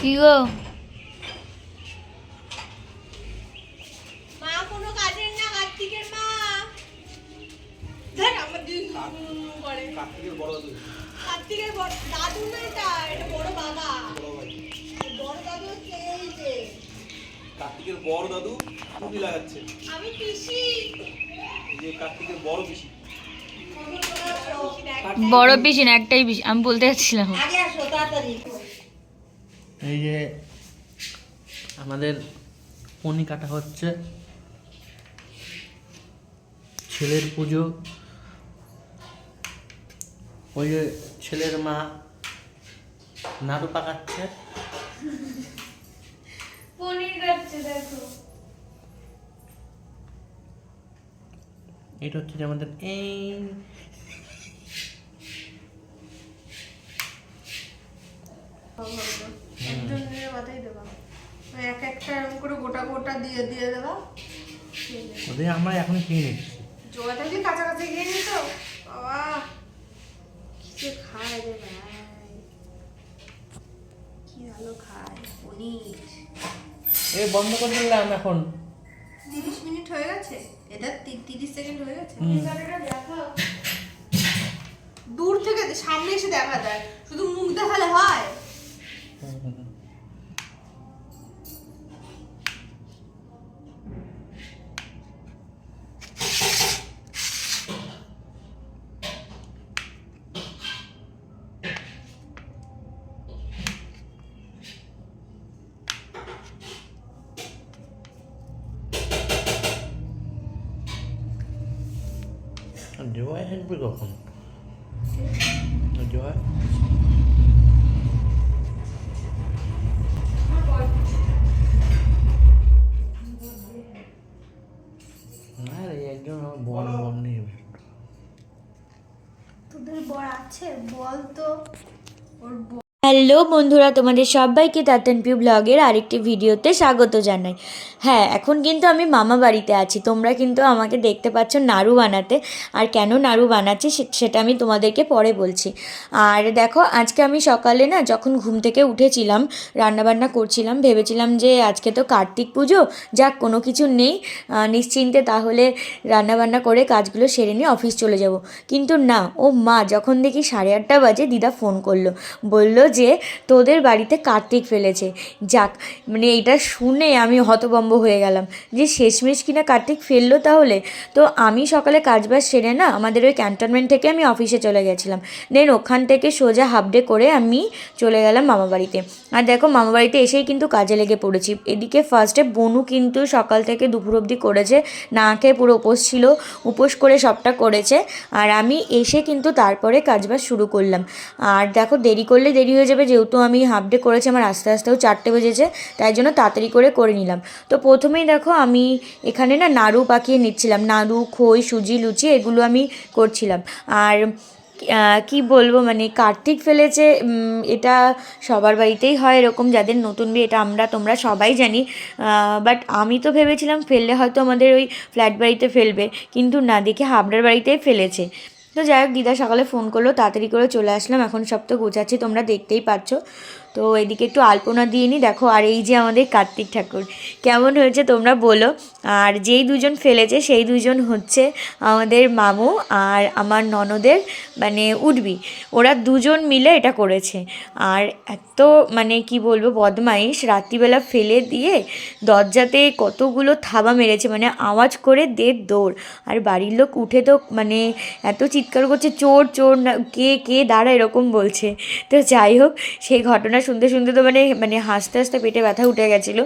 কি গো? মা কোনো কাজের না কার্তিকের মা। দেখ আমার দিন করে। কার্তিকের বড় দাদু। কার্তিকের বড় দাদু না এটা? এটা বড় বাবা। বড় দাদু হচ্ছে এই যে। কার্তিকের বড় দাদু টুপি লাগাচ্ছে। আমি পিসি। যে কার্তিকের বড় পিসি। বড় পিসি না একটাই পিসি আমি বলতে যাচ্ছিলাম আগে আসো তাড়াতাড়ি। এই যে আমাদের পনি কাটা হচ্ছে। ছেলের পুজো। ওই যে ছেলের মা নাড়ু পাকাচ্ছে। পনির কাটছে দেখো। এটা হচ্ছে যে আমাদের এই একজনের মাথায় দেবা। এক একটা এরকম করে গোটা গোটা দিয়ে দিয়ে দেবা। ওদের আমরা এখন খেয়ে নিচ্ছি। থেকে কাছাকাছি গিয়ে নিত বাবা কি যে খায় রে ভাই। কি ভালো খায় পনির। এই বন্ধ করে দিলাম এখন। তিরিশ মিনিট হয়ে গেছে? এটা তি- তিরিশ সেকেন্ড হয়ে গেছে? হুম। দূর থেকে সামনে এসে দেখা যায় শুধু মুখ দেখালে হয়। হ্যালো বন্ধুরা, তোমাদের সবাইকে তাতানপিউ ব্লগের আরেকটি ভিডিওতে স্বাগত জানাই। হ্যাঁ এখন কিন্তু আমি মামা বাড়িতে আছি। তোমরা কিন্তু আমাকে দেখতে পাচ্ছ নাড়ু বানাতে। আর কেন নাড়ু বানাচ্ছি সেটা আমি তোমাদেরকে পরে বলছি। আর দেখো, আজকে আমি সকালে না যখন ঘুম থেকে উঠেছিলাম, রান্নাবান্না করছিলাম, ভেবেছিলাম যে আজকে তো কার্তিক পুজো, যাক কোনো কিছু নেই। নিশ্চিন্তে তাহলে রান্নাবান্না করে কাজগুলো সেরে নিয়ে অফিস চলে যাব। কিন্তু না, ও মা, যখন দেখি সাড়ে আটটা বাজে, দিদা ফোন করল। বলল যে তোদের বাড়িতে কার্তিক ফেলেছে। যাক মানে এটা শুনে আমি হতবম্ব হয়ে গেলাম। যে শেষমেশ কিনা কার্তিক ফেলল তাহলে? তো আমি সকালে কাজবাজ সেরে না আমাদের ওই ক্যান্টনমেন্ট থেকে আমি অফিসে চলে গেছিলাম। দেন ওখান থেকে সোজা হাফ ডে করে আমি চলে গেলাম মামা বাড়িতে। আর দেখো, মামা বাড়িতে এসেই কিন্তু কাজে লেগে পড়েছি। এদিকে ফার্স্টে বনু কিন্তু সকাল থেকে দুপুর অবধি করেছে। না খেয়ে পুরো উপোস ছিল। উপোস করে সবটা করেছে। আর আমি এসে কিন্তু তারপরে কাজবাজ শুরু করলাম। আর দেখো, দেরি করলে দেরি হয়ে যাবে যেহেতু আমি হাফ ডে করেছি, আমার আস্তে আস্তেও চারটে বেজেছে, তাই জন্য তাড়াতাড়ি করে করে নিলাম। তো প্রথমেই দেখো আমি এখানে না নাড়ু পাকিয়ে নিচ্ছিলাম, নাড়ু, খই, সুজি, লুচি এগুলো আমি করছিলাম। আর কি বলব মানে কার্তিক ফেলেছে এটা সবার বাড়িতেই হয় এরকম, যাদের নতুন বিয়ে, এটা আমরা, তোমরা সবাই জানি। বাট আমি তো ভেবেছিলাম ফেললে হয়তো আমাদের ওই ফ্ল্যাট বাড়িতে ফেলবে, কিন্তু না, দেখে হাবড়ার বাড়িতেই ফেলেছে। তো যাই হোক, দিদা সকালে ফোন করল, তাড়াতাড়ি করে চলে আসলাম। এখন সব তো গোছাচ্ছি, তোমরা দেখতেই পাচ্ছ। তো এদিকে একটু আলপনা দিয়ে নিই দেখো, আর এই যে আমাদের কার্তিক ঠাকুর। কেমন হয়েছে তোমরা বলো। আর যেই দুজন ফেলেছে, সেই দুজন হচ্ছে আমাদের মামু আর আমার ননদের মানে উঠবি ওরা দুজন মিলে এটা করেছে। আর এত মানে কি বলব, বদমাইশ। রাত্রিবেলা ফেলে দিয়ে দরজাতে কতগুলো থাবা মেরেছে মানে আওয়াজ করে দে দৌড়। আর বাড়ির লোক উঠে তো মানে এত চিৎকার করছে, চোর চোর না, কে কে, দাঁড়া, এরকম বলছে। তো যাই হোক, সেই ঘটনা শুনতে শুনতে তো মানে মানে হাসতে হাসতে পেটে ব্যথা উঠে গেছিল।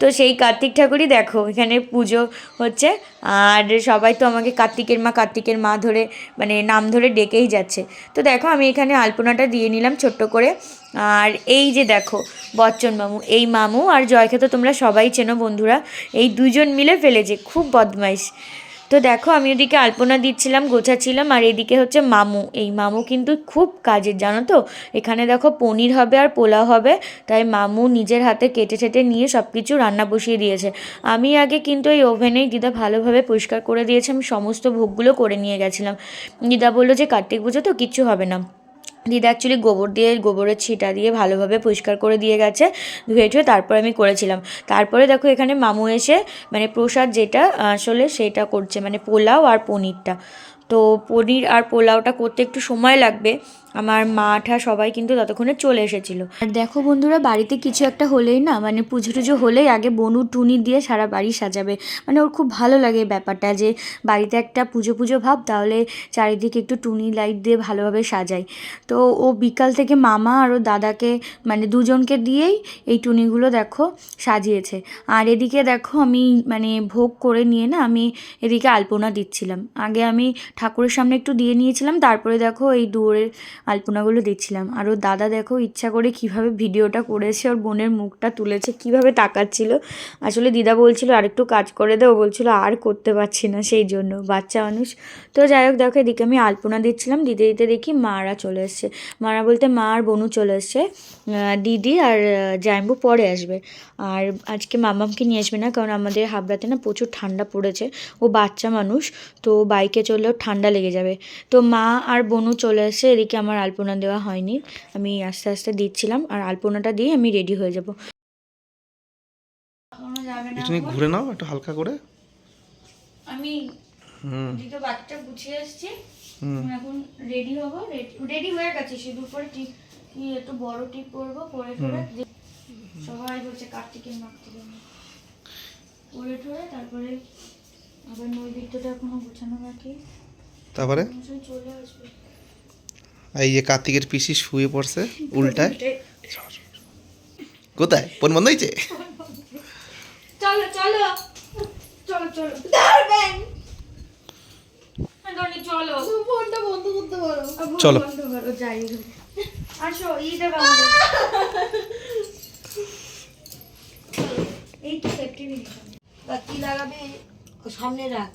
তো সেই কার্তিক ঠাকুরই দেখো, এখানে পুজো হচ্ছে। আর সবাই তো আমাকে কার্তিকের মা কার্তিকের মা ধরে মানে নাম ধরে ডেকেই যাচ্ছে। তো দেখো, আমি এখানে আলপনাটা দিয়ে নিলাম ছোট্ট করে। আর এই যে দেখো, বচ্চন মামু, এই মামু আর জয়কে তো তোমরা সবাই চেনো বন্ধুরা। এই দুজন মিলে ফেলেছে, খুব বদমাইশ। তো দেখো, আমি ওদিকে আলপনা দিচ্ছিলাম গোছাচ্ছিলাম আর এদিকে হচ্ছে মামু। এই মামু কিন্তু খুব কাজের, জানো তো? এখানে দেখো পনির হবে আর পোলাও হবে, তাই মামু নিজের হাতে কেটে টেটে নিয়ে সব কিছু রান্না বসিয়ে দিয়েছে। আমি আগে কিন্তু এই ওভেনেই দিদা ভালোভাবে পরিষ্কার করে দিয়েছে, আমি সমস্ত ভোগগুলো করে নিয়ে গেছিলাম। দিদা বলল যে কার্তিক পুজো তো কিচ্ছু হবে না। দিদা অ্যাকচুয়ালি গোবর দিয়ে, গোবরের ছিটা দিয়ে ভালোভাবে পরিষ্কার করে দিয়ে গেছে, ধুয়ে ধুয়ে তারপর আমি করেছিলাম। তারপরে দেখো এখানে মামু এসে মানে প্রসাদ যেটা আসলে সেটা করছে মানে পোলাও আর পনিরটা। তো পনির আর পোলাওটা করতে একটু সময় লাগবে। আমার মা ঠা সবাই কিন্তু ততক্ষণে চলে এসেছিল। আর দেখো বন্ধুরা, বাড়িতে কিছু একটা হলেই না মানে পুজো টুজো হলেই আগে বনু টুনি দিয়ে সারা বাড়ি সাজাবে। মানে ওর খুব ভালো লাগে ব্যাপারটা যে বাড়িতে একটা পুজো পুজো ভাব, তাহলে চারিদিকে একটু টুনি লাইট দিয়ে ভালোভাবে সাজাই তো ও বিকাল থেকে মামা আর ও দাদাকে মানে দুজনকে দিয়েই এই টুনিগুলো দেখো সাজিয়েছে। আর এদিকে দেখো আমি মানে ভোগ করে নিয়ে না আমি এদিকে আলপনা দিচ্ছিলাম। আগে আমি ঠাকুরের সামনে একটু দিয়ে নিয়েছিলাম, তারপরে দেখো এই দুয়ারের আলপনাগুলো দিচ্ছিলাম আর ওর দাদা দেখো ইচ্ছা করে কীভাবে ভিডিওটা করেছে ওর বোনের মুখটা তুলেছে কীভাবে তাকাচ্ছিল। আসলে দিদা বলছিল আর একটু কাজ করে দে। ও বলছিল আর করতে পারছি না সেই জন্য বাচ্চা মানুষ। তো যাই হোক দেখো এদিকে আমি আলপনা দিচ্ছিলাম দিতে দিতে দেখি মারা চলে এসছে। মারা বলতে মা আর বনু চলে এসছে দিদি আর আহ, জাইম্বু পরে আসবে। আর আজকে মামামকে নিয়ে আসবে না কারণ আমাদের হাবড়াতে না প্রচুর ঠান্ডা পড়েছে। ও বাচ্চা মানুষ তো বাইকে চললেও ঠান্ডা লেগে যাবে। তো মা আর বনু চলে এসছে এদিকে আমার আলপনা দেওয়া হয়নি। আমি আস্তে আস্তে দিচ্ছিলাম আর আলপনাটা দিয়ে আমি রেডি হয়ে যাব। তুমি ঘুরে নাও একটু হালকা করে। আমি হুম। দুটো বাচ্চা গুছিয়ে এসেছি। এখন রেডি হব রেডি হয়ে গেছে শুধু পরে টিপ কি একটু বড় টিপ পরবো পরে যে- সবাই বলছে কার্তিকের জন্য পরে টরে তারপরে আবার নৈবেদ্যটা এখনও গোছানো বাকি। তারপরে? চলে আসবে। এই যে কার্তিকের পিসি শুয়ে পড়ছে উল্টায়। কোথায়? ফোন বন্ধ হয়েছে? চলো চলো। চলো চলো। ধরবেন। হ্যাঁ, চলো। ফোনটা বন্ধ করতে পারো। চলো। বন্ধ করো, যাই আসো বাবা এই তো সেফটি তা কি লাগাবে? ও সামনে রাখ।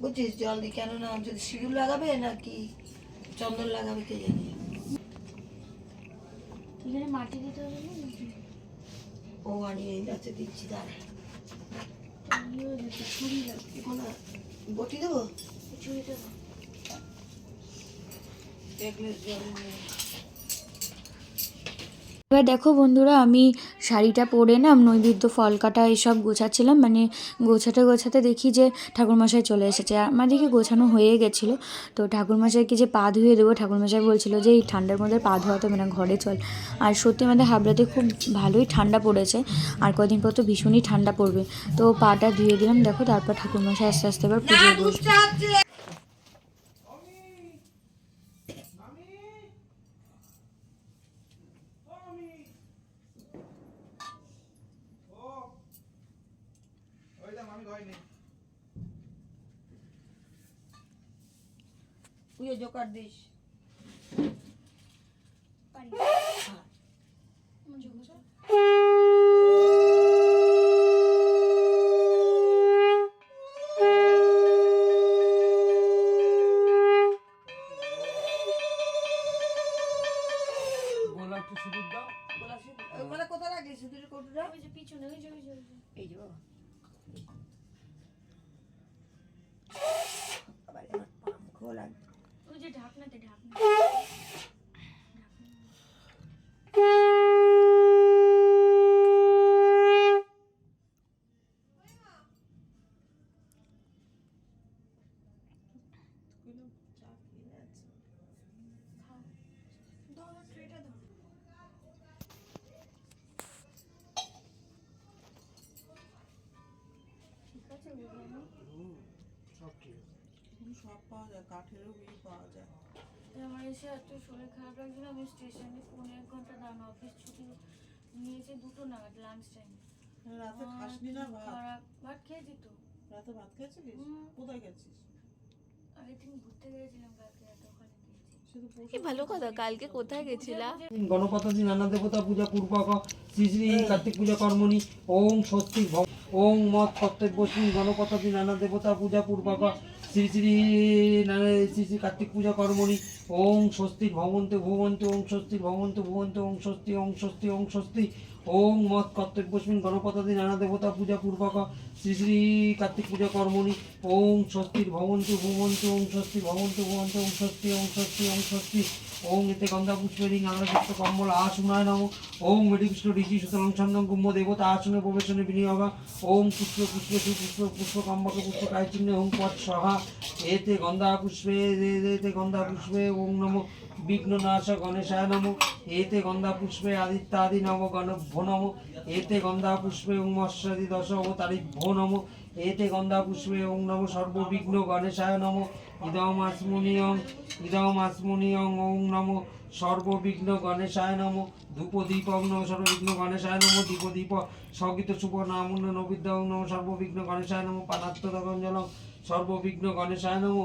বুঝছিস জল দিয়ে। কেননা যদি সিঁদুর লাগাবে নাকি চন্দন লাগাবে কে জানে। এখানে মাটি দিতে হবে না ও আনিয়ে এই গাছে দিচ্ছি দাঁড়া। বটি দেবো? ছুরি দেবো। এক গ্লাস জল নিয়ে এবার দেখো বন্ধুরা, আমি শাড়িটা পরে না নৈবেদ্য, ফল কাটা এইসব গোছাচ্ছিলাম। মানে গোছাতে গোছাতে দেখি যে ঠাকুরমশাই চলে এসেছে। আমার আমাদেরকে গোছানো হয়ে গেছিল। তো ঠাকুরমশাইকে যে পা ধুয়ে দেবো, ঠাকুরমশাই বলছিল যে এই ঠান্ডার মধ্যে পা ধোয়াতে হবে না ঘরে চল। আর সত্যি আমাদের হাবড়াতে খুব ভালোই ঠান্ডা পড়েছে। আর কদিন পর তো ভীষণই ঠান্ডা পড়বে। তো পাটা ধুয়ে দিলাম। দেখো, তারপর ঠাকুরমশাই আস্তে আস্তে এবার পুজো hoje eu quero deixar. কাঠেরও পাওয়া যায়। আমার এসে এত শরীর খারাপ লাগছিল আমি স্টেশনে পৌনে এক ঘণ্টা দাঁড়ানো অফিস ছুটি নিয়েছে দুটো নাগাদ লাঞ্চ টাইম রাতে খাসনি না ভাত? ভাত খেয়েছি তো রাতে ভাত খেয়েছিলিস? কোথায় গেছিস? ভালো কথা কালকে কোথায় গেছিলা? গণপতি নানা দেবতা পূজা পূর্বক শ্রী শ্রী কার্তিক পূজা কর্মণি ওং ভব ওং মত কর্তব্য শ্রী গণপতি নানা দেবতা পূজা পূর্বক শ্রী শ্রী নারায়ণ, শ্রী শ্রী কার্তিক পূজা কর্মণি। ওং স্বস্তি ভবন্ত ভুবন্ত ওং স্বস্তি ভবন্ত ভুবন্ত ওং স্বস্তি ওং স্বস্তি ওং স্বস্তি। ওং মত কর্তব্যস্মিন গণপতাদি নানা দেবতা পূজা পূর্বক। শ্রী শ্রী কার্তিক পূজা কর্মণি। ওং স্বস্তির ভবন্ত ভুবন্ত ওং স্বস্তি ভবন্ত ভুবন্ত ওং স্বস্তি ওং স্বস্তি ওং স্বস্তি। ওং এতে গন্ধা পুষ্পেরিং আলোচিত কম্বল আসুনায় নম। ওং মেডিকৃষ্ণ ঋষি সুতরাং ছন্দং কুম্ভ দেবতা আসনে প্রবেশনে বিনিয়োগ। ওং পুষ্প পুষ্প পুষ্প পুষ্প কম্বক পুষ্প কায়চিহ্নে ওং পদ সহা। এতে গন্ধা পুষ্পে, এতে গন্ধা পুষ্পে ওং নম। বিঘ্ননাশ গণেশায় নম। এতে গন্ধা পুষ্পে আদিত্যাদি নম গণভ্যো নম। এতে গন্ধা পুষ্পে ওং মৎস্যাদি দশ অবতারি ভো নম। এতে গন্ধা পুষ্পে ওং নম সর্ববিঘ্ন গণেশায় নম। ইদম আসমুনিয়ং ইদম আসমুনিয়ং, ওং নম সর্ববিঘ্ন গণেশায় নম ধূপ দীপং নম সর্ববিঘ্ন গণেশায় নম দীপ দীপ সগীত শুভ নামুন্ন নবিদ্যং নম সর্ববিঘ্ন গণেশায় নম পানাত্ম সর্ববিঘ্ন গণেশায় নম।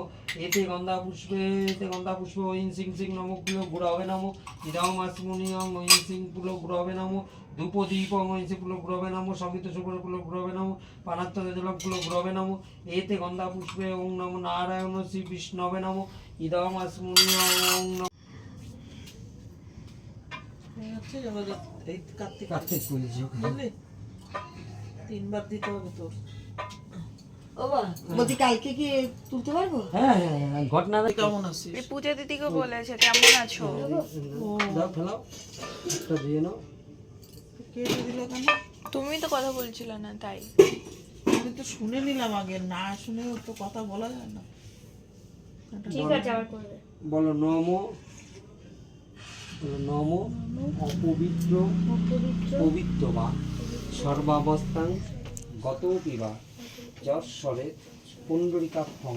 এতে গন্ধা পুষ্পে এতে গন্ধা পুষ্প ঐং সিং সিং নম কুলো গুড়াবে নম। ইদম আসমুনিয়ং ঐং সিং কুলো গুড়াবে নম। ধূপ দীপং ঐং সি কুলো গুড়াবে নম। সগীত শুভ কুলো গুড়াবে নম। পানাত্ম জলম কুলো গুড়াবে নম। এতে গন্ধা পুষ্পে ওং নম নারায়ণ শ্রী বিষ্ণবে নম। ইদম আসমুনিয়ং ওং নম। কার্তিক কার্তিক বলেছি তিনবার দিতে হবে তোর। বলছি কালকে কি তুলতে পারব? হ্যাঁ হ্যাঁ হ্যাঁ ঘটনা কেমন আছিস? পূজা দিদিকে বলেছে কেমন আছো? দাও ফেলাও একটা দিয়ে নাও। কেটে দিল কেন তুমি তো কথা বলছিলে না তাই। আমি তো শুনে নিলাম আগে না শুনে তো কথা বলা যায় না। ঠিক আছে আবার করবে। বলো নম। বলো নম। অপবিত্র। পবিত্র বা। সর্বাবস্থান গত পিবা যশ্বরে পুণ্ডরিকাক্ষং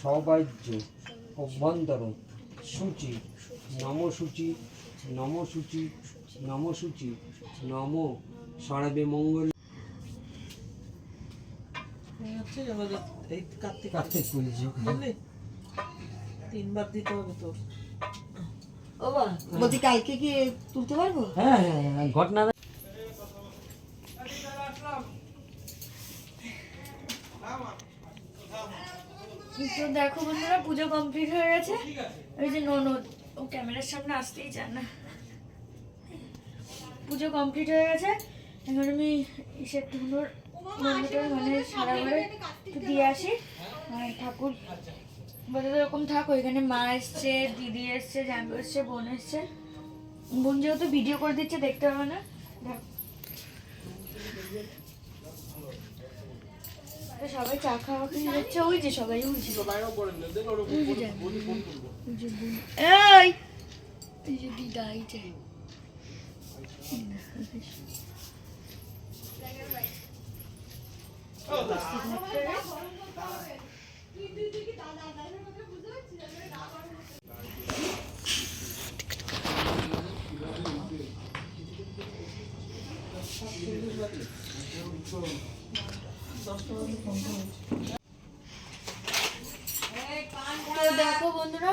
সবাহ্য অভ্যন্তর সূচি নম সূচি নম সূচি নম সূচি নম সর্বে মঙ্গল। এই হচ্ছে আমাদের এই কার্তিক তিনবার দিতে হবে তোর। বলছি কালকে কি তুলতে পারব? হ্যাঁ হ্যাঁ হ্যাঁ ঘটনা তো দেখো বন্ধুরা, পুজো কমপ্লিট হয়ে গেছে। ওই যে ননদ, ও ক্যামেরার সামনে আসতেই চান না। পুজো কমপ্লিট হয়ে গেছে। এখন আমি ইসে ধুনোর মানে সারা ঘরে দিয়ে আসি। আর ঠাকুর বলে এরকম থাক, ওইখানে মা এসছে, দিদি এসছে জানব এসছে, বোন এসছে। বোন যেহেতু ভিডিও করে দিচ্ছে, দেখতে হবে না। তো সবাই চা খাওয়া খেয়ে যাচ্ছে। ওই যে সবাই বোন। এই এই যে দিদা এই যে তো দেখো বন্ধুরা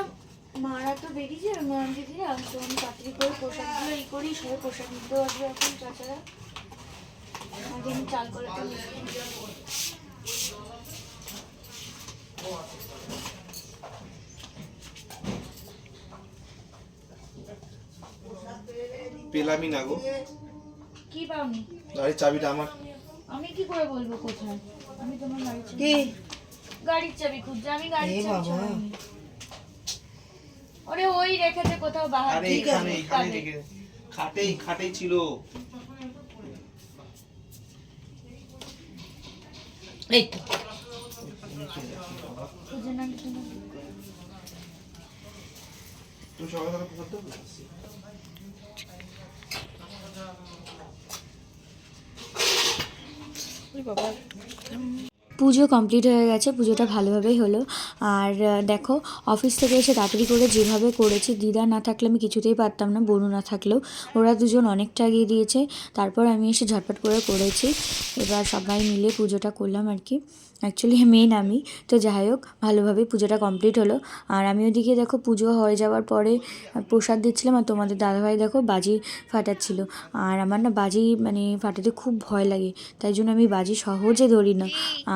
মারা তো বেরিয়েছে মা দিদিরা তো আমি তাড়াতাড়ি করে পোশাকগুলো এই করি সবাই পোশাক নিতে আসবে এখন আগে আমি চাল করাটা পেলামই না গো। কি পাওনি? গাড়ির চাবিটা আমার। আমি কি করে বলব কোথায়? আমি তোমার গাড়ির চাবি কি? গাড়ির চাবি খুঁজছে আমি গাড়ির চাবি বাবা। ওরে ওই রেখেছে কোথাও বাহার আরে এখানে এখানে রেখে খাটেই খাটেই ছিল। এই তো। খুঁজে না খুঁজে না। পুজো কমপ্লিট হয়ে গেছে, পুজোটা ভালোভাবেই হলো। আর দেখো অফিস থেকে এসে তাড়াতাড়ি করে যেভাবে করেছি, দিদা না থাকলে আমি কিছুতেই পারতাম না, বনু না থাকলেও। ওরা দুজন অনেকটা এগিয়ে দিয়েছে। তারপর আমি এসে ঝটপট করে করেছি। এবার সবাই মিলে পুজোটা করলাম আর কি। অ্যাকচুয়ালি মেন আমি। তো যাই হোক ভালোভাবে পুজোটা কমপ্লিট হলো। আর আমি ওদিকে দেখো, পুজো হয়ে যাওয়ার পরে প্রসাদ দিচ্ছিলাম আর তোমাদের দাদাভাই দেখো, বাজি ফাটাচ্ছিল। আর আমার না বাজি মানে ফাটাতে খুব ভয় লাগে। তাই জন্য আমি বাজি সহজে ধরি না।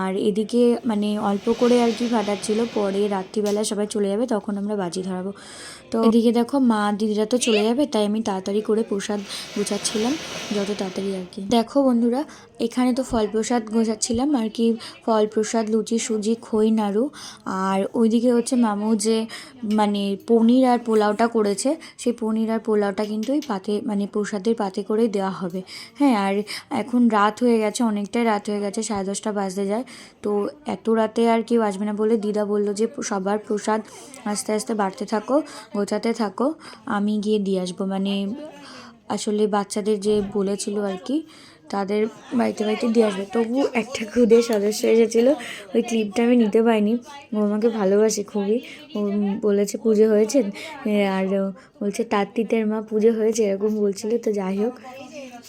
আর এদিকে মানে অল্প করে আর কি ফাটাচ্ছিল, পরে রাত্রিবেলা সবাই চলে যাবে, তখন আমরা বাজি ধরাবো। তো এদিকে দেখো, মা দিদিরা তো চলে যাবে, তাই আমি তাড়াতাড়ি করে প্রসাদ গোছাচ্ছিলাম, যত তাড়াতাড়ি আর কি। দেখো বন্ধুরা, এখানে তো ফল প্রসাদ গোছাচ্ছিলাম, আর কি ফল প্রসাদ, লুচি, সুজি, খই, নাড়ু। আর ওইদিকে হচ্ছে মামু যে মানে পনির আর পোলাওটা করেছে, সেই পনির আর পোলাওটা কিন্তু ওই পাতে মানে প্রসাদের পাতে করেই দেওয়া হবে। হ্যাঁ আর এখন রাত হয়ে গেছে, অনেকটাই রাত হয়ে গেছে, সাড়ে দশটা বাজতে যায়। তো এত রাতে আর কেউ আসবে না বলে দিদা বলল যে, সবার প্রসাদ আস্তে আস্তে বাড়তে থাকো, গোছাতে থাকো, আমি গিয়ে দিয়ে আসব। মানে আসলে বাচ্চাদের যে বলেছিল আর কি তাদের বাড়িতে বাড়িতে দিয়ে আসবে। তবু একটা খুদে সদস্য এসেছিল। ওই ক্লিপটা আমি নিতে পারিনি। ও আমাকে ভালোবাসে খুবই। ও বলেছে পুজো হয়েছে আর বলছে তাত্তিতের মা পুজো হয়েছে এরকম বলছিল। তো যাই হোক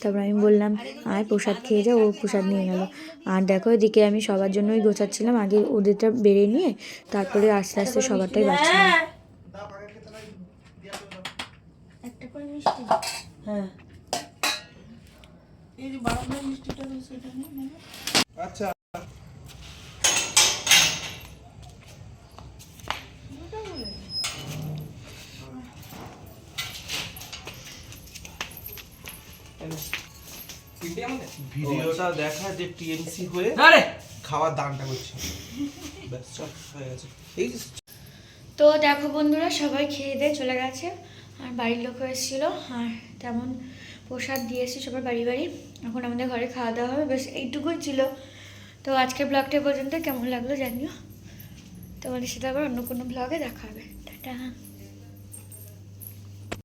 তারপর আমি বললাম আয় প্রসাদ খেয়ে যাও ও প্রসাদ নিয়ে গেল। আর দেখো এদিকে আমি সবার জন্যই গোছাচ্ছিলাম। আগে ওদেরটা বেড়ে নিয়ে তারপরে আস্তে আস্তে সবারটাই বাচ্চালাম একটা করে মিষ্টি। হ্যাঁ। এই যে বারান্দার মিষ্টিটা রয়েছে এটা নিয়ে আচ্ছা। ভিডিওটা দেখা যে টিএমসি হয়ে খাওয়ার দানটা করছে। ব্যাস চল হয়ে গেছে। এই তো দেখো বন্ধুরা সবাই খেয়ে দিয়ে চলে গেছে। আর বাড়ির লোক এসেছিল। আর তেমন প্রসাদ দিয়েছে সবার বাড়ি বাড়ি। এখন আমাদের ঘরে খাওয়া দাওয়া হবে, বেশ এইটুকুই ছিল। তো আজকের ব্লগটা পর্যন্ত, কেমন লাগল জানিও। তোমাদের সাথে আবার অন্য কোনো ব্লগে দেখা হবে। টাটা।